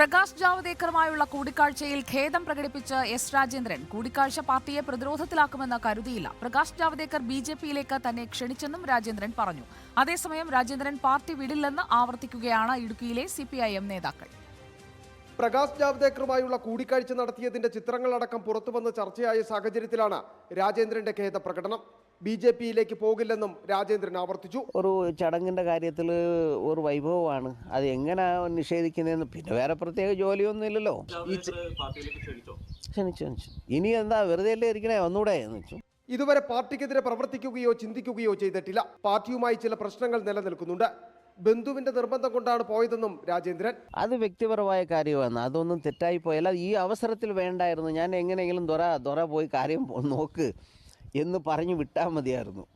പ്രകാശ് ജാവദേക്കറുമായുള്ള കൂടിക്കാഴ്ചയിൽ ഖേദം പ്രകടിപ്പിച്ച് എസ് രാജേന്ദ്രൻ കൂടിക്കാഴ്ച പാർട്ടിയെ പ്രതിരോധത്തിലാക്കുമെന്ന് കരുതിയില്ല. പ്രകാശ് ജാവദേക്കർ ബി ജെ പിയിലേക്ക് തന്നെ ക്ഷണിച്ചെന്നും രാജേന്ദ്രൻ പറഞ്ഞു. അതേസമയം രാജേന്ദ്രൻ പാർട്ടി വിടില്ലെന്ന് ആവർത്തിക്കുകയാണ് ഇടുക്കിയിലെ സി നേതാക്കൾ. പ്രകാശ് ജാവദേക്കറുമായുള്ള കൂടിക്കാഴ്ച നടത്തിയതിന്റെ ചിത്രങ്ങളടക്കം പുറത്തുവന്ന് ചർച്ചയായ സാഹചര്യത്തിലാണ് രാജേന്ദ്രന്റെ ഖേദ പ്രകടനം ബി ജെ പിയിലേക്ക് പോകില്ലെന്നും രാജേന്ദ്രൻ ആവർത്തിച്ചു. ഒരു ചടങ്ങിന്റെ കാര്യത്തിൽ ഒരു വൈഭവമാണ്. അത് എങ്ങനെ നിഷേധിക്കുന്നതെന്ന് പിന്നെ വേറെ പ്രത്യേക ജോലിയൊന്നും ഇല്ലല്ലോ ക്ഷണിച്ചു? ക്ഷണിച്ചു ഇനി എന്താ വെറുതെ അല്ലേ ഇരിക്കണേ? ഒന്നുകൂടെ എന്ന് വെച്ചു. ഇതുവരെ പാർട്ടിക്കെതിരെ പ്രവർത്തിക്കുകയോ ചിന്തിക്കുകയോ ചെയ്തിട്ടില്ല. പാർട്ടിയുമായി ചില പ്രശ്നങ്ങൾ നിലനിൽക്കുന്നുണ്ട്. ബന്ധുവിന്റെ നിർബന്ധം കൊണ്ടാണ് പോയതെന്നും രാജേന്ദ്രൻ. അത് വ്യക്തിപരമായ കാര്യമാണ്. അതൊന്നും തെറ്റായി പോയല്ല. ഈ അവസരത്തിൽ വേണ്ടായിരുന്നു. ഞാൻ എങ്ങനെയെങ്കിലും ദൊറ ദൊറ പോയി കാര്യം നോക്ക്. എന്ന് പറഞ്ഞു വിട്ടാൽ മതിയായിരുന്നു.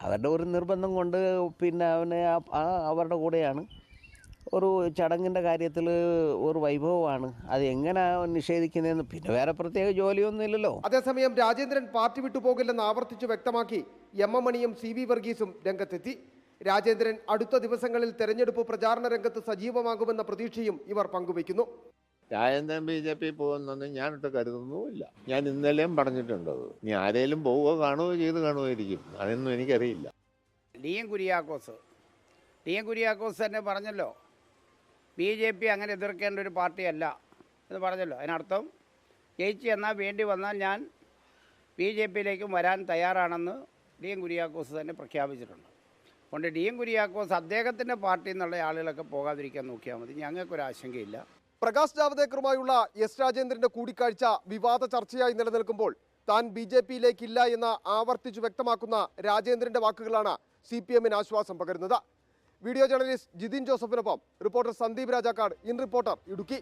അവരുടെ ഒരു നിർബന്ധം കൊണ്ട് പിന്നെ അവനെ ആ- അവരുടെ കൂടെയാണ്. ഒരു ചടങ്ങിന്റെ കാര്യത്തിൽ ഒരു വൈഭവമാണ്. അത് എങ്ങനെ നിഷേധിക്കുന്നതെന്ന് പിന്നെ വേറെ പ്രത്യേക ജോലിയൊന്നും ഇല്ലല്ലോ. അതേസമയം രാജേന്ദ്രൻ പാർട്ടി വിട്ടുപോകില്ലെന്ന് ആവർത്തിച്ച് വ്യക്തമാക്കി എം എം മണിയും സി വി വർഗീസും രംഗത്തെത്തി. രാജേന്ദ്രൻ അടുത്ത ദിവസങ്ങളിൽ തെരഞ്ഞെടുപ്പ് പ്രചാരണ രംഗത്ത് സജീവമാകുമെന്ന പ്രതീക്ഷയും ഇവർ പങ്കുവയ്ക്കുന്നു. രാജേന്ദ്രൻ ബി ജെ പി പോകുന്നൊന്നും ഞാനിട്ട് കരുതുന്നുമില്ല. ഞാൻ ഇന്നലെയും പറഞ്ഞിട്ടുണ്ട് ഇനി ആരേലും പോവുകയോ കാണുകയോ ചെയ്ത് കാണുമായിരിക്കും അതൊന്നും എനിക്കറിയില്ല. D M Kuriakose. D M Kuriakose തന്നെ പറഞ്ഞല്ലോ. ബി ജെ പി അങ്ങനെ എതിർക്കേണ്ട ഒരു പാർട്ടിയല്ല എന്ന് പറഞ്ഞല്ലോ. അതിനർത്ഥം ജയിച്ചു എന്നാൽ വേണ്ടി വന്നാൽ ഞാൻ ബി ജെ പിയിലേക്കും വരാൻ തയ്യാറാണെന്ന് ഡി എം കുര്യാക്കോസ് തന്നെ പ്രഖ്യാപിച്ചിട്ടുണ്ട്. അതുകൊണ്ട് ഡി എം കുര്യാക്കോസ് അദ്ദേഹത്തിന്റെ പാർട്ടിയിൽ നിന്നുള്ള ആളുകളൊക്കെ പോകാതിരിക്കാൻ നോക്കിയാൽ മതി. ഞങ്ങൾക്കൊരു ആശങ്കയില്ല. പ്രകാശ് ജാവദേക്കറുമായുള്ള എസ് രാജേന്ദ്രന്റെ കൂടിക്കാഴ്ച വിവാദ ചർച്ചയായി നിലനിൽക്കുമ്പോൾ താൻ ബി ജെ പിയിലേക്കില്ല എന്ന് ആവർത്തിച്ചു വ്യക്തമാക്കുന്ന രാജേന്ദ്രന്റെ വാക്കുകളാണ് സി പി എമ്മിന് ആശ്വാസം പകരുന്നത്. Video journalist Jithin ജോസഫിനൊപ്പം reporter Sandeep Rajakkad. In reporter Idukki.